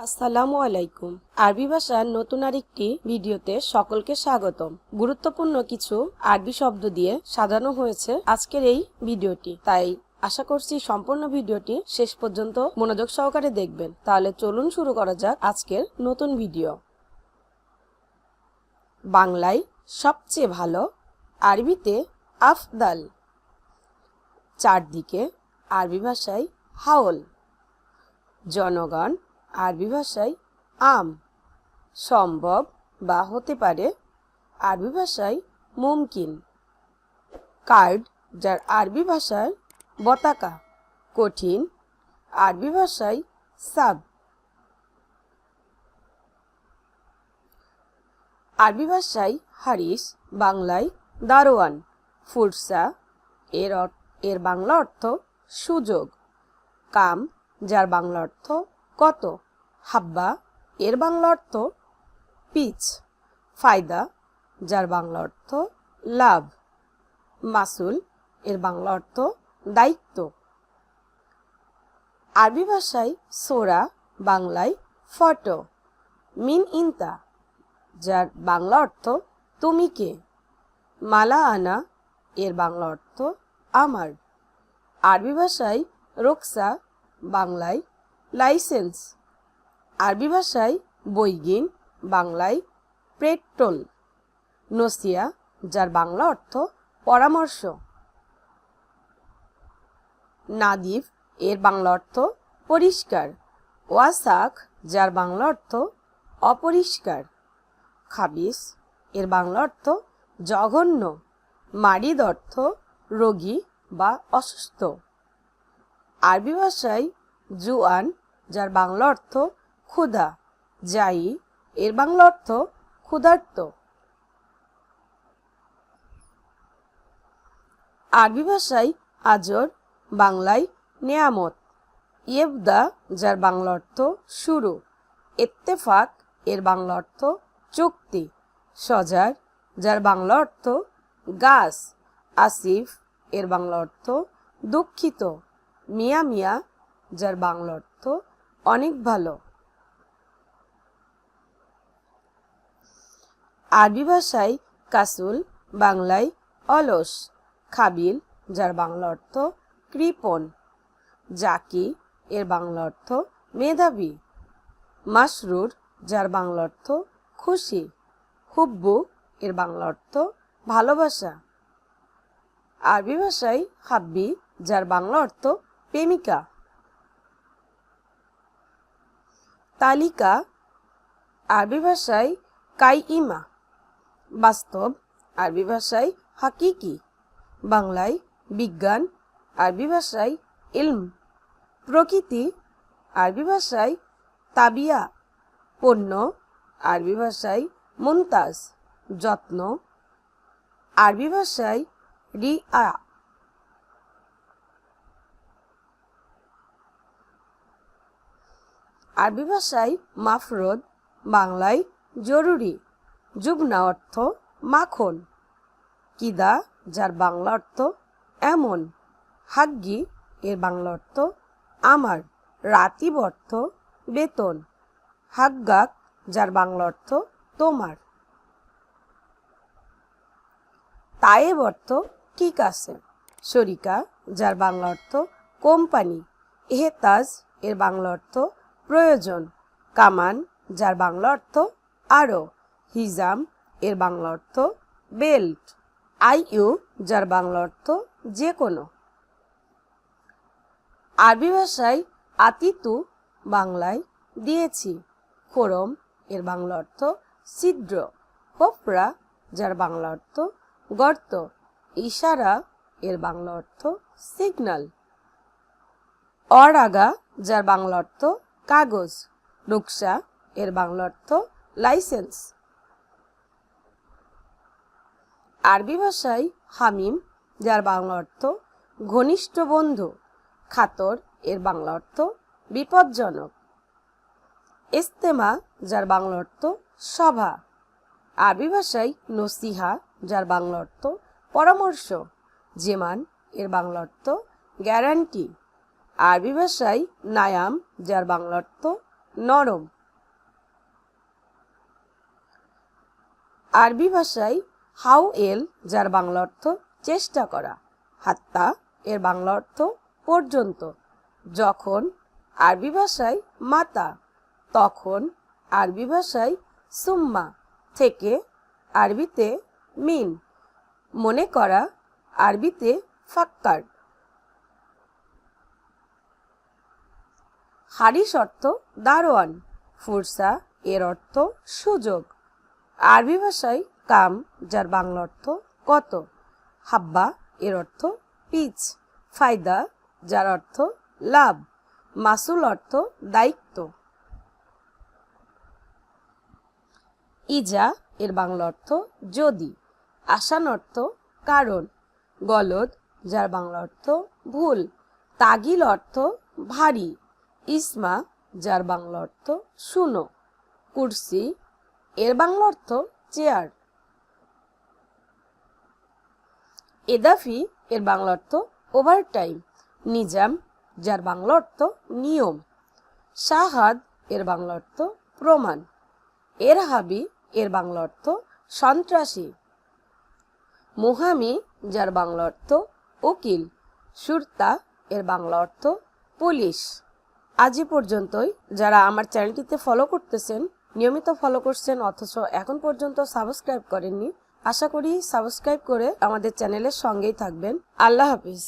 আসসালামু আলাইকুম। আরবি ভাষার নতুন আরেকটি ভিডিওতে সকলকে স্বাগতম। গুরুত্বপূর্ণ কিছু আরবি শব্দ দিয়ে সাজানো হয়েছে আজকের এই ভিডিওটি। তাই আশা করছি সম্পূর্ণ ভিডিওটি শেষ পর্যন্ত মনোযোগ সহকারে দেখবেন। তাহলে চলুন শুরু করা যাক আজকের নতুন ভিডিও। বাংলায় সবচেয়ে ভালো আরবিতে আফদাল। চারদিকে আরবি ভাষায় হাওল। জনগণ আরবি ভাষায় আম সম্ভব বা হতে পারে আরবি ভাষায় মুমকিন। কার্ড যার আরবি ভাষায় বতাকা, কঠিন। আরবি ভাষায় সাব। আরবি ভাষায় হারিস, বাংলায় দারোয়ান। ফুরসা, এর এর বাংলা অর্থ সুযোগ। কাম, যার বাংলা অর্থ কত? হাব্বা, এর বাংলা অর্থ পিচ। ফায়দা, যার বাংলা অর্থ লাভ। মাসুল, এর বাংলা অর্থ দায়িত্ব। আরবি ভাষায় সোরা, বাংলায় ফটো। মিন ইনতা, যার বাংলা অর্থ তুমি কে। মালা আনা, এর বাংলা অর্থ আমার। আরবি ভাষায় রোকসা, বাংলায় লাইসেন্স। আরবি ভাষায় বৈগিন বাংলায় পেট্রোল। নসিয়া, যার বাংলা অর্থ পরামর্শ। নাদিফ, এর বাংলা অর্থ পরিষ্কার। ওয়াসাক, যার বাংলা অর্থ অপরিষ্কার। খাবিস, এর বাংলা অর্থ জঘন্য। মারিদ অর্থ রোগী বা অসুস্থ। আরবি ভাষায় জুয়ান যার বাংলা অর্থ ক্ষুধা। যাই, এর বাংলা অর্থ ক্ষুধার্ত। আরবি ভাষায় আজর, বাংলায় নেয়ামত। ইয়েবদা যার বাংলা অর্থ শুরু। ইত্তেফাক, এর বাংলা অর্থ চুক্তি। সজার, যার বাংলা অর্থ গাছ। আসিফ, এর বাংলা অর্থ দুঃখিত। মিয়া মিয়া, যার বাংলা অর্থ অনেক ভালো। আরবি ভাষায় কাসুল, বাংলায় অলস, খাবিল, যার বাংলা অর্থ কৃপণ। জাকি, এর বাংলা অর্থ মেধাবী। মাসরুর, যার বাংলা অর্থ খুশি। হুব্বু, এর বাংলা অর্থ ভালোবাসা। আরবি ভাষায় হাব্বি, যার বাংলা অর্থ প্রেমিকা। তালিকা আরবি ভাষায় কাইইমা বাস্তব আরবি ভাষায় হাকিকি, বাংলায় বিজ্ঞান আরবি ভাষায় ইলম, প্রকৃতি আরবি ভাষায় তাবিয়া, পণ্য আরবি ভাষায় মুমতাজ, যত্ন আরবি ভাষায় রিআ আরবি ভাষায় মাফরদ, বাংলায় জরুরি। যুগনা অর্থ মাখন। কিদা, যার বাংলা অর্থ এমন। হাগ্গি, এর বাংলা অর্থ আমার। রাতিব অর্থ বেতন। হাগ্গাক, যার বাংলা অর্থ তোমার। তায়েব অর্থ ঠিক আছে। শরিকা, যার বাংলা অর্থ কোম্পানি। এহেতাজ, এর বাংলা অর্থ প্রয়োজন। কামান, যার বাংলা অর্থ আরও হিজাম, এর বাংলা অর্থ বেল্ট। আইইউ, যার বাংলা অর্থ যে কোনো আরবি ভাষায় আতিতু বাংলায় দিয়েছি। খোরম, এর বাংলা অর্থ ছিদ্র। হোপরা যার বাংলা অর্থ গর্ত। ইশারা, এর বাংলা অর্থ সিগন্যাল। অরাগা, যার বাংলা অর্থ কাগজ, নকশা, এর বাংলা অর্থ লাইসেন্স। আরবি ভাষায় হামিম, যার বাংলা অর্থ ঘনিষ্ঠ বন্ধু, খাতর, এর বাংলা অর্থ বিপজ্জনক। ইস্তেমা, যার বাংলা অর্থ সভা। আরবি ভাষায় নসিহা, যার বাংলা অর্থ পরামর্শ। জেমান, এর বাংলা অর্থ গ্যারান্টি। আরবি ভাষায় নায়াম, যার বাংলা অর্থ নরম। আরবি ভাষায় হাউ এল, যার বাংলা অর্থ চেষ্টা করা। হাত্তা, এর বাংলা অর্থ পর্যন্ত। যখন আরবি ভাষায় মাতা, তখন আরবি ভাষায় সুম্মা থেকে আরবিতে মিন মনে করা আরবিতে ফাক্কার। হারিস অর্থ দারোয়ান। ফুরসা, এর অর্থ সুযোগ। আরবি ভাষায় কাম, যার বাংলা অর্থ কত। হাব্বা, এর অর্থ পিচ। ফায়দা, যার অর্থ লাভ। মাসুল অর্থ দায়িত্ব। ইজা, এর বাংলা অর্থ যদি। আসান অর্থ কারণ। গলদ, যার বাংলা অর্থ ভুল। তাগিল অর্থ ভারী। ইসমা, যার বাংলা অর্থ শুনো। কুর্সি, এর বাংলা অর্থ চেয়ার। এদাফি, এর বাংলা অর্থ ওভারটাইম। নিজাম, যার বাংলা অর্থ নিয়ম। শাহাদ, এর বাংলা অর্থ প্রমাণ। এর হাবি এর বাংলা অর্থ সন্ত্রাসী। মুহামি, যার বাংলা অর্থ উকিল। সুরতা, এর বাংলা অর্থ পুলিশ। আজই পর্যন্তই। যারা আমার চ্যানেলটিতে ফলো করতেছেন, নিয়মিত ফলো করছেন, অথচ এখন পর্যন্ত সাবস্ক্রাইব করেননি, আশা করি সাবস্ক্রাইব করে আমাদের চ্যানেলের সঙ্গেই থাকবেন। আল্লাহ হাফিজ।